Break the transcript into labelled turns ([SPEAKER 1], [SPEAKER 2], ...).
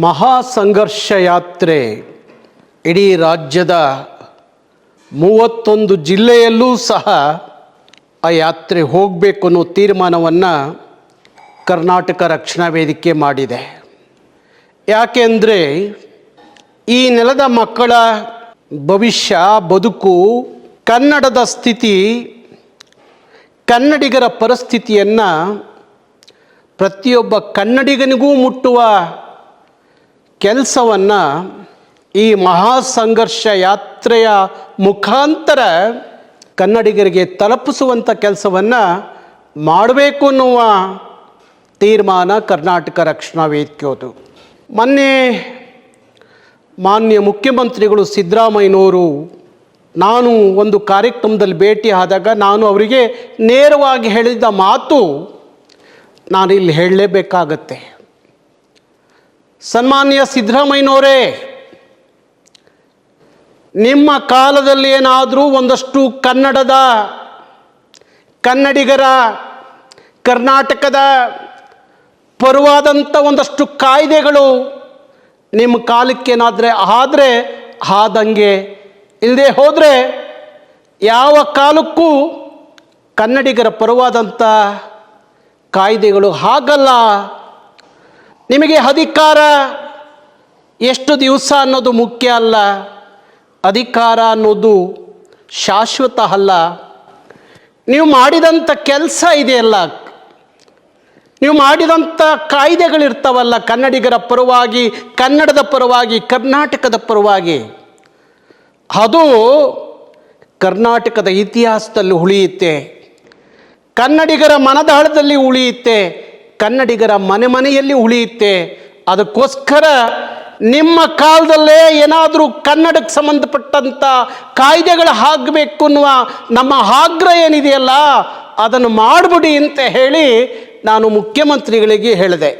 [SPEAKER 1] ಮಹಾ ಸಂಘರ್ಷ ಯಾತ್ರೆ ಇಡೀ ರಾಜ್ಯದ ಮೂವತ್ತೊಂದು ಜಿಲ್ಲೆಯಲ್ಲೂ ಸಹ ಆ ಯಾತ್ರೆ ಹೋಗಬೇಕು ಅನ್ನೋ ತೀರ್ಮಾನವನ್ನು ಕರ್ನಾಟಕ ರಕ್ಷಣಾ ವೇದಿಕೆ ಮಾಡಿದೆ. ಯಾಕೆಂದರೆ ಈ ನೆಲದ ಮಕ್ಕಳ ಭವಿಷ್ಯ, ಬದುಕು, ಕನ್ನಡದ ಸ್ಥಿತಿ, ಕನ್ನಡಿಗರ ಪರಿಸ್ಥಿತಿಯನ್ನು ಪ್ರತಿಯೊಬ್ಬ ಕನ್ನಡಿಗನಿಗೂ ಮುಟ್ಟುವ ಕೆಲಸವನ್ನು ಈ ಮಹಾ ಸಂಘರ್ಷ ಯಾತ್ರೆಯ ಮುಖಾಂತರ ಕನ್ನಡಿಗರಿಗೆ ತಲುಪಿಸುವಂಥ ಕೆಲಸವನ್ನು ಮಾಡಬೇಕು ಅನ್ನುವ ತೀರ್ಮಾನ ಕರ್ನಾಟಕ ರಕ್ಷಣಾ ವೇದಿಕೆಯದು ಮೊನ್ನೆ ಮಾನ್ಯ ಮುಖ್ಯಮಂತ್ರಿಗಳು ಸಿದ್ದರಾಮಯ್ಯನವರು ನಾನು ಒಂದು ಕಾರ್ಯಕ್ರಮದಲ್ಲಿ ಭೇಟಿ ಆದಾಗ ನಾನು ಅವರಿಗೆ ನೇರವಾಗಿ ಹೇಳಿದ ಮಾತು ನಾನು ಇಲ್ಲಿ ಹೇಳಲೇಬೇಕಾಗತ್ತೆ. ಸನ್ಮಾನ್ಯ ಸಿದ್ದರಾಮಯ್ಯನವರೇ, ನಿಮ್ಮ ಕಾಲದಲ್ಲಿ ಏನಾದರೂ ಒಂದಷ್ಟು ಕನ್ನಡದ ಕನ್ನಡಿಗರ, ಕರ್ನಾಟಕದ ಪರವಾದಂಥ ಒಂದಷ್ಟು ಕಾಯ್ದೆಗಳು ನಿಮ್ಮ ಕಾಲಕ್ಕೇನಾದರೆ ಆದರೆ ಆದಂಗೆ ಇಲ್ಲದೆ ಹೋದರೆ ಯಾವ ಕಾಲಕ್ಕೂ ಕನ್ನಡಿಗರ ಪರವಾದಂಥ ಕಾಯ್ದೆಗಳು ಹಾಗಲ್ಲ. ನಿಮಗೆ ಅಧಿಕಾರ ಎಷ್ಟು ದಿವಸ ಅನ್ನೋದು ಮುಖ್ಯ ಅಲ್ಲ. ಅಧಿಕಾರ ಅನ್ನೋದು ಶಾಶ್ವತ ಅಲ್ಲ. ನೀವು ಮಾಡಿದಂಥ ಕೆಲಸ ಇದೆಯಲ್ಲ. ನೀವು ಮಾಡಿದಂಥ ಕಾಯ್ದೆಗಳಿರ್ತಾವಲ್ಲ ಕನ್ನಡಿಗರ ಪರವಾಗಿ, ಕನ್ನಡದ ಪರವಾಗಿ, ಕರ್ನಾಟಕದ ಪರವಾಗಿ. ಅದು ಕರ್ನಾಟಕದ ಇತಿಹಾಸದಲ್ಲಿ ಉಳಿಯುತ್ತೆ. ಕನ್ನಡಿಗರ ಮನದಾಳದಲ್ಲಿ ಉಳಿಯುತ್ತೆ. ಕನ್ನಡಿಗರ ಮನೆ ಮನೆಯಲ್ಲಿ ಉಳಿಯುತ್ತೆ. ಅದಕ್ಕೋಸ್ಕರ ನಿಮ್ಮ ಕಾಲದಲ್ಲೇ ಏನಾದರೂ ಕನ್ನಡಕ್ಕೆ ಸಂಬಂಧಪಟ್ಟಂಥ ಕಾಯ್ದೆಗಳು ಆಗಬೇಕು ಅನ್ನುವ ನಮ್ಮ ಆಗ್ರಹ ಏನಿದೆಯಲ್ಲ, ಅದನ್ನು ಮಾಡಿಬಿಡಿ ಅಂತ ಹೇಳಿ ನಾನು ಮುಖ್ಯಮಂತ್ರಿಗಳಿಗೆ ಹೇಳಿದೆ.